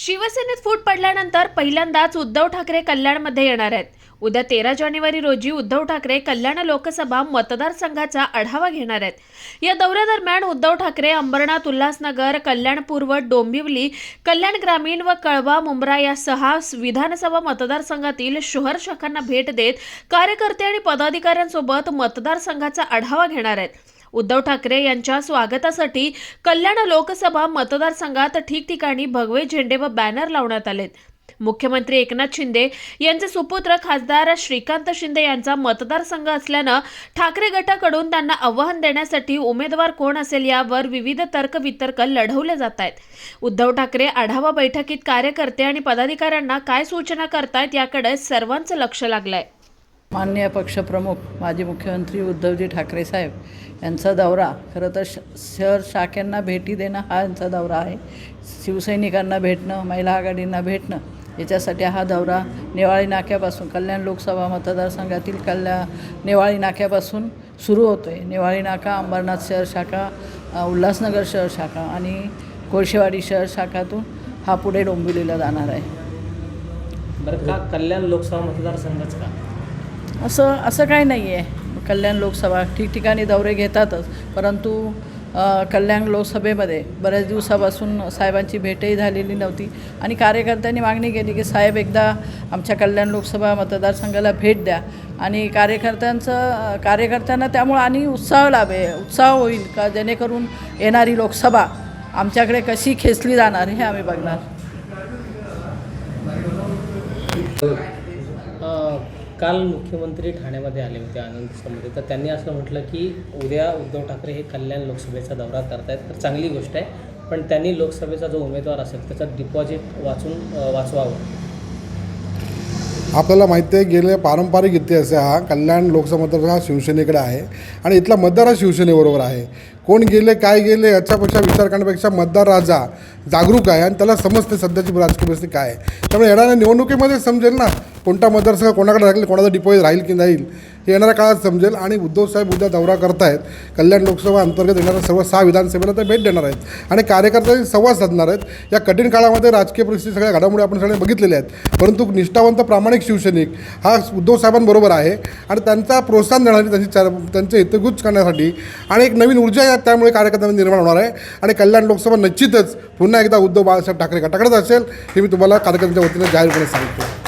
शिवसेनेत फूट पडल्यानंतर पहिल्यांदाच उद्धव ठाकरे कल्याणमध्ये येणार आहेत. उद्या तेरा जानेवारी रोजी उद्धव ठाकरे कल्याण लोकसभा मतदारसंघाचा आढावा घेणार आहेत. या दौऱ्यादरम्यान उद्धव ठाकरे अंबरनाथ उल्हासनगर कल्याण पूर्व डोंबिवली कल्याण ग्रामीण व कळवा मुंब्रा या सहा विधानसभा मतदारसंघातील शहर शाखांना भेट देत कार्यकर्ते आणि पदाधिकाऱ्यांसोबत मतदारसंघाचा आढावा घेणार आहेत. उद्धव ठाकरे यांच्या स्वागतासाठी कल्याण लोकसभा मतदारसंघात ठिकठिकाणी भगवे झेंडे व बॅनर लावण्यात आलेत. मुख्यमंत्री एकनाथ शिंदे यांचे सुपुत्र खासदार श्रीकांत शिंदे यांचा मतदारसंघ असल्यानं ठाकरे गटाकडून त्यांना आव्हान देण्यासाठी उमेदवार कोण असेल यावर विविध तर्कवितर्क लढवले जात आहेत उद्धव ठाकरे आढावा बैठकीत कार्यकर्ते आणि पदाधिकाऱ्यांना काय सूचना करतायत याकडे सर्वांचं लक्ष लागलंय. माननीय पक्षप्रमुख माजी मुख्यमंत्री उद्धवजी ठाकरे साहेब यांचा दौरा. खरं तर श शहर शाखेंना भेटी देणं हा यांचा दौरा आहे. शिवसैनिकांना भेटणं महिला आघाडींना भेटणं याच्यासाठी हा दौरा नेवाळी नाक्यापासून कल्याण लोकसभा मतदारसंघातील कल्याण नेवाळी नाक्यापासून सुरू होतो आहे नेवाळी नाका अंबरनाथ शहर शाखा उल्हासनगर शहर शाखा आणि कोळशेवाडी शहर शाखातून हा पुढे डोंबिवलीला जाणार आहे. बरं का? कल्याण लोकसभा मतदारसंघाच का? असं असं काही नाही आहे कल्याण लोकसभा ठिकठिकाणी दौरे घेतातच. परंतु कल्याण लोकसभेमध्ये बऱ्याच दिवसापासून साहेबांची भेटही झालेली नव्हती. आणि कार्यकर्त्यांनी मागणी केली की साहेब एकदा आमच्या कल्याण लोकसभा मतदारसंघाला भेट द्या. आणि कार्यकर्त्यांचं कार्यकर्त्यांना त्यामुळं आणि उत्साह लाभे उत्साह होईल का? जेणेकरून येणारी लोकसभा आमच्याकडे कशी खेचली जाणार हे आम्ही बघणार. काल मुख्यमंत्री ठाण्यामध्ये आले होते आनंद दिवसामध्ये तर त्यांनी असं म्हटलं की उद्या उद्धव ठाकरे हे कल्याण लोकसभेचा दौरा करतायत. तर चांगली गोष्ट आहे. पण त्यांनी लोकसभेचा जो उमेदवार असेल त्याचं डिपॉझिट वाचून वाचवावं. आपल्याला माहिती आहे गेले पारंपरिक इतिहास हा. कल्याण लोकसभा हा शिवसेनेकडे आहे आणि इथला मतदार हा शिवसेनेबरोबर आहे. कोण गेले काय गेले याच्यापेक्षा विचार करण्यापेक्षा मतदार राजा जागरूक आहे आणि त्याला समजते सध्याची राजकीय परिस्थिती काय आहे. त्यामुळे येणाऱ्या निवडणुकीमध्ये समजेल ना कोणता मतदारसंघ कोणाकडे राहील कोणाचा डिपॉझिट राहील की नाही हे येणाऱ्या काळात समजेल. आणि उद्धव साहेब उद्या दौरा करतायत कल्याण लोकसभा अंतर्गत येणाऱ्या सर्व सहा विधानसभेला ते भेट देणार आहेत. आणि कार्यकर्त्यांशी संवाद साधणार आहेत. या कठीण काळामध्ये राजकीय परिस्थिती सगळ्या घडामोडी आपण सगळ्या बघितलेल्या आहेत. परंतु निष्ठावंत प्रामाणिक शिवसैनिक हा उद्धव साहेबांबरोबर आहे आणि त्यांचा प्रोत्साहन देण्यासाठी त्यांची चार त्यांचे हितगुज करण्यासाठी आणि एक नवीन ऊर्जा या त्यामुळे कार्यकर्त्यांना निर्माण होणार आहे. आणि कल्याण लोकसभा निश्चितच पुन्हा एकदा उद्धव बाळासाहेब ठाकरे गटाकडेच असेल हे मी तुम्हाला कार्यकर्त्यांच्या वतीने जाहीरपणे सांगतो.